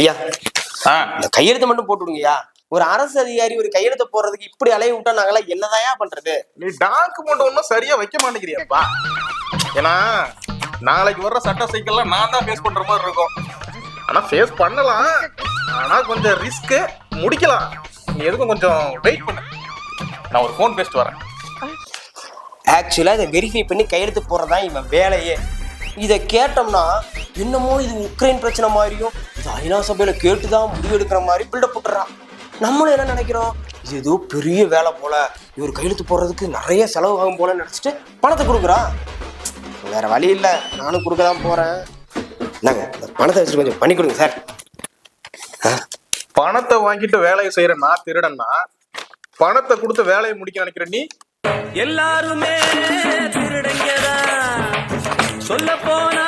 ஐயா இந்த கையெழுத்து மட்டும் போட்டு விடுங்கய்யா ஒரு அரசு அதிகாரி ஒரு கையெழுத்து போடுறதுக்கு இப்படி அலைய விட்டா நாங்களாம் என்னதாயா பண்றது? நீ டாக்குமெண்ட் ஒன்றும் சரியா வைக்க மாட்டேங்கிறியப்பா. ஏன்னா நாளைக்கு வர்ற சட்ட சைக்கிள்லாம் நான் தான் ஃபேஸ் பண்ற மாதிரி இருக்கும். ஆனா ஃபேஸ் பண்ணலாம். ஆனா கொஞ்சம் ரிஸ்க் முடிக்கலாம். நீ எதுக்கும் கொஞ்சம் வெயிட் பண்ணு. நான் ஒரு ஃபோன் பேசிட்டு வரேன். ஆக்சுவலா இதை வெரிஃபை பண்ணி கையெழுத்து போடுறதா இவன் வேலையே. இதை கேட்டோம்னா என்னமோ இது உக்ரைன் பிரச்சனை மாதிரியும் இது ஐநா சபையில கேட்டுதான் முடிவு எடுக்கிற மாதிரி பில்டப் போட்டுறான். நம்மளும் என்ன நினைக்கிறோம்? இது ஏதோ பெரிய வேலை போல. இவர் கையெழுத்து போடுறதுக்கு நிறைய செலவு ஆகும் போல நினைச்சிட்டு பணத்தை கொடுக்குறான். வேற வழி இல்லை. நானும் கொடுக்க தான் போறேன். என்னங்க இந்த பணத்தை வச்சுட்டு கொஞ்சம் பண்ணி கொடுங்க சார். பணத்தை வாங்கிட்டு வேலையை செய்யற நான் திருடன்னா பணத்தை கொடுத்து வேலையை முடிக்க நினைக்கிற நீ? எல்லாருமே திருடங்கதான் சொல்ல போனா